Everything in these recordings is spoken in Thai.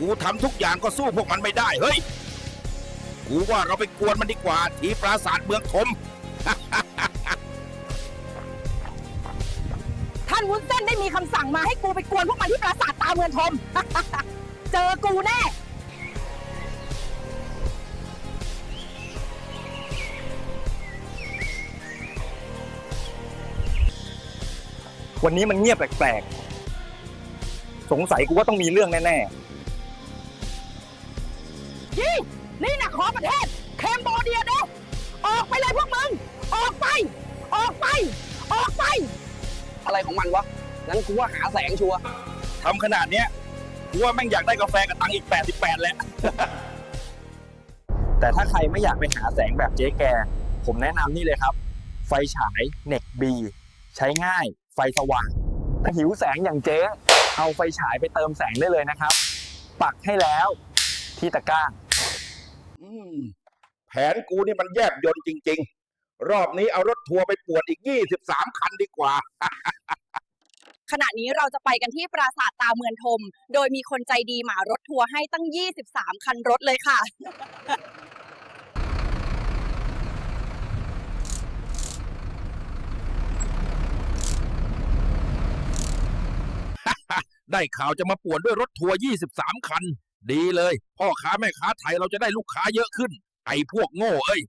กูทำทุกอย่างก็สู้พวกมันไม่ได้เฮ้ย กูว่าเราไปกวนมันดีกว่าที่ปราสาทเมืองทมท่านวุ้นเส้นได้มีคำสั่งมาให้กูไปกวนพวกมันที่ปราสาทตาเมืองทม เจอกูแน่ วันนี้มันเงียบแปลกๆ สงสัยกูว่าต้องมีเรื่องแน่ ยี่นี่นะขอประเทศเคมโบเดียเด้ออกไปเลยพวกมึง ออกไป ออกไป ออกไป อะไรของมันวะ งั้นกูว่าหาแสงชัวร์ทำขนาดเนี้ยกูว่าแม่งอยากได้กาแฟกับตังค์อีก 88แหละๆแต่ถ้าใครไม่อยากไปหาแสงแบบเจ๊แก ผมแนะนำนี่เลยครับ ไฟฉายเน็กบีใช้ง่ายไฟสว่างถ้าหิวแสงอย่างเจ๊ เอาไฟฉายไปเติมแสงได้เลยนะครับ ปักให้แล้วที่ตะกร้าอืม แผนกูนี่มันแยบยนต์จริง ๆ รอบนี้เอารถทัวร์ไปป่วนอีก 23 คันดีกว่า ขณะนี้เราจะไปกันที่ปราสาทตาเมืองทม โดยมีคนใจดีหมารถทัวร์ให้ตั้ง 23 คันรถเลยค่ะ ได้ข่าวจะมาป่วนด้วยรถทัวร์23 คัน ดีเลย พ่อค้าแม่ค้าไทยเราจะได้ลูกค้าเยอะขึ้น ไอ้พวกโง่เอ้ย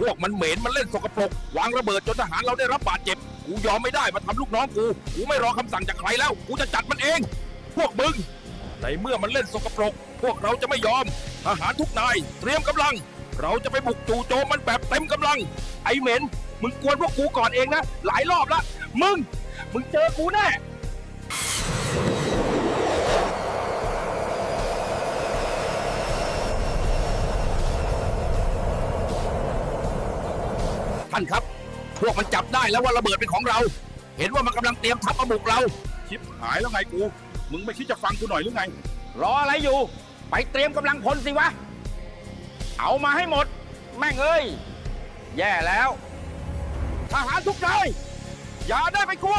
พวกมันเหม็นมันเล่นสกปรกวางระเบิดจนทหารเราได้รับบาดเจ็บ กูยอมไม่ได้มาทำลูกน้องกู กูไม่รอคำสั่งจากใครแล้ว กูจะจัดมันเอง พวกมึง ในเมื่อมันเล่นสกปรก พวกเราจะไม่ยอม ทหารทุกนาย เตรียมกำลัง เราจะไปบุกจู่โจมมันแบบเต็มกำลัง ไอ้เหม็น มึงกวนพวกกูก่อนเองนะ หลายรอบละ มึง มึงเจอกูแน่ นครับ พวกมันจับได้แล้วว่าระเบิดเป็นของเรา เห็นว่ามันกำลังเตรียมทัพมาบุกเรา ชิบหายแล้วไงกู มึงไม่คิดจะฟังกูหน่อยหรือไง รออะไรอยู่ ไปเตรียมกำลังพลสิวะ เอามาให้หมด แม่งเอ้ย แย่แล้ว ทหารทุกนายอย่าได้ไปกลัว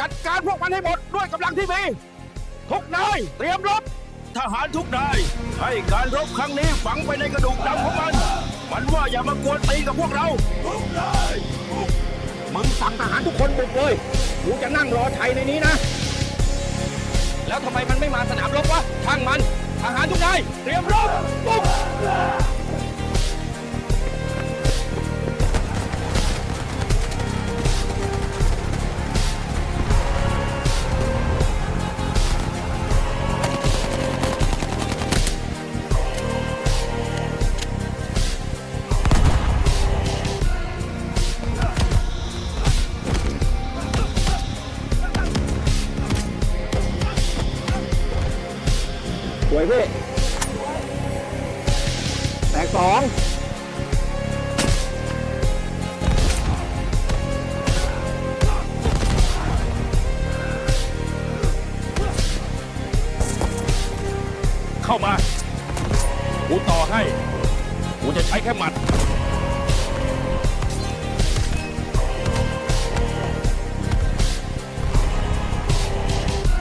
จัดการพวกมันให้หมดด้วยกำลังที่มี ทุกนายเตรียมรบ ทหารทุกนายให้การรบครั้งนี้ฝังไปในกระดูกดำของมัน มันว่าอย่ามากวนตีกับพวกเรามึงสั่งทหารทุกคนบุกเลยกูจะนั่งรอชัยในนี้นะ แล้วทำไมมันไม่มาสนามรบวะช่างมัน ทหารทุกนายเตรียมรบบุก สองเข้ามา กูต่อให้ กูจะใช้แค่หมัด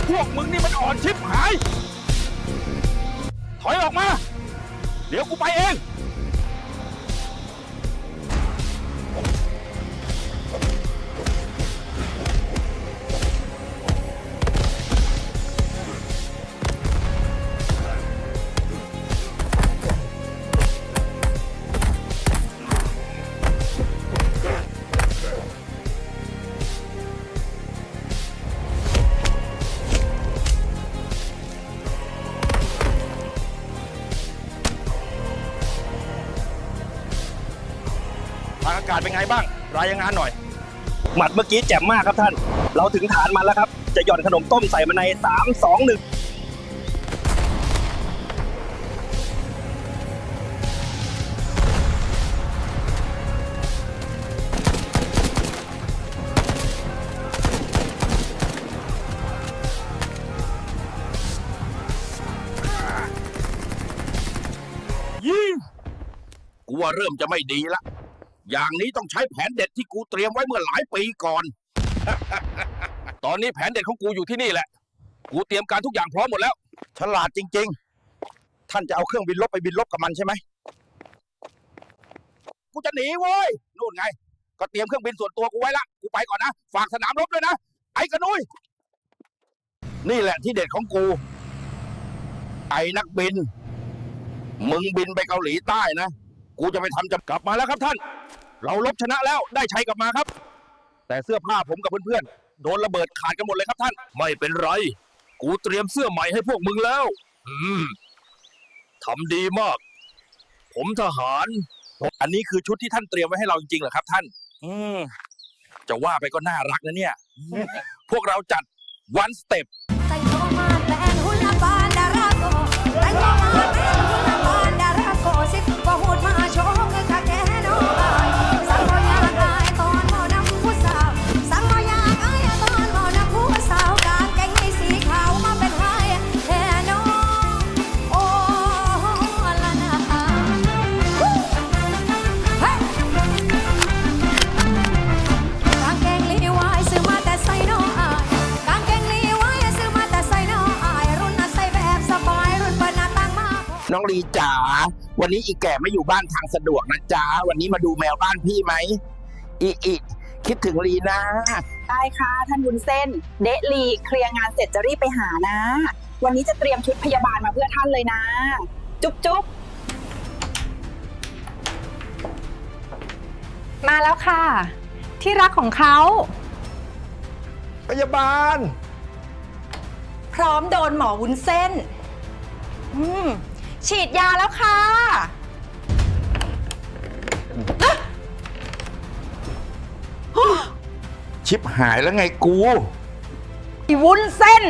พวกมึงนี่มันอ่อนชิบหาย ถอยออกมา เดี๋ยวกูไปเอง อากาศเป็นไงบ้าง รายงานหน่อย หมัดเมื่อกี้แจ่มมากครับท่าน เราถึงฐานมันแล้วครับ จะหย่อนขนมต้มใส่มาใน 3 2 1ยิงกูว่าเริ่มจะไม่ดีละ อย่างนี้ต้องใช้แผนเด็ดที่กูเตรียมไว้เมื่อหลายปีก่อน ตอนนี้แผนเด็ดของกูอยู่ที่นี่แหละ กูเตรียมการทุกอย่างพร้อมหมดแล้ว ฉลาดจริง ๆ ท่านจะเอาเครื่องบินลบไปบินลบกับมันใช่ไหม กูจะหนีเว้ย นู่นไง ก็เตรียมเครื่องบินส่วนตัวกูไว้ละ กูไปก่อนนะ ฝากสนามรบด้วยนะ ไอ้กระนุย นี่แหละที่เด็ดของกู ไอ้นักบิน มึงบินไปเกาหลีใต้นะ กูจะไปทำจำกลับมาแล้วครับท่าน เราลบชนะแล้วได้ชัยกลับมาครับ แต่เสื้อผ้าผมกับเพื่อนๆโดนระเบิดขาดกันหมดเลยครับท่าน ไม่เป็นไร กูเตรียมเสื้อใหม่ให้พวกมึงแล้ว อืมทำดีมาก ผมทหาร อันนี้คือชุดที่ท่านเตรียมไว้ให้เราจริงๆเหรอครับ ท่าน อืมจะว่าไปก็น่ารักนะเนี่ย พวกเราจัด one step ใจโตมาแฟนหุ่นละบานดาราโกใจโตมา จ๋าวันนี้อีแก่ไม่อยู่บ้านทางสะดวกนะจ๊ะวันนี้มาดูแมวบ้านพี่ไหมอีอีคิดถึงลีนะได้ค่ะท่านวุ้นเส้น เดะลีเคลียร์งานเสร็จจะรีบไปหานะ วันนี้จะเตรียมชุดพยาบาลมาเพื่อท่านเลยนะ จุ๊บจุ๊บมาแล้วค่ะ ที่รักของเขา พยาบาล พร้อมโดนหมอวุ้นเส้น อืม ฉีดยาแล้วค่ะชิบหายแล้วไงกู ไอ้วุ้นเส้น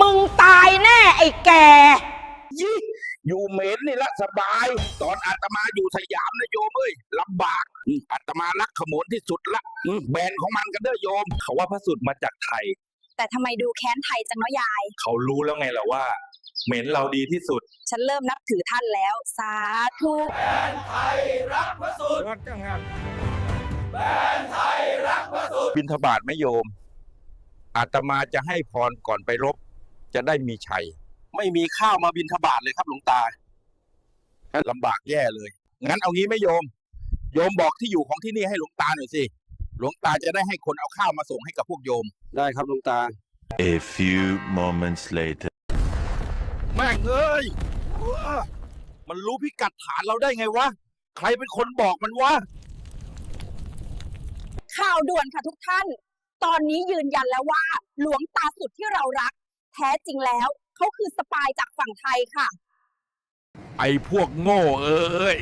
มึงตายแน่ไอ้แก ยี่อยู่เมนนี่ละสบาย ตอนอาตมาอยู่สยามนะโยมเอ้ยลำบากอืมอาตมารักขโมนที่สุดละอืมแบรนด์ของมันกันเด้อโยม เขาว่าพระสุดมาจากไทย แต่ทำไมดูแค้นไทยจังเนาะยาย เขารู้แล้วไงล่ะว่า เหม็นเราดีที่สุด ฉันเริ่มนับถือท่านแล้ว สาธุบินทบาทไหมโยม อาตมาจะให้พรก่อนไปรบ จะได้มีชัย ไม่มีข้าวมาบินทบาทเลยครับหลวงตาลำบากแย่เลย งั้นเอางี้ไหมโยม โยมบอกที่อยู่ของที่นี่ให้หลวงตาหน่อยสิ หลวงตาจะได้ให้คนเอาข้าวมาส่งให้กับพวกโยม ได้ครับหลวงตา A few moments later. แม่งเอ้ย มันรู้พิกัดฐานเราได้ไงวะ ใครเป็นคนบอกมันวะ ข่าวด่วนค่ะทุกท่าน ตอนนี้ยืนยันแล้วว่า หลวงตาสุดที่เรารัก แท้จริงแล้วเขาคือสปายจากฝั่งไทยค่ะ ไอ้พวกโง่เอ้ย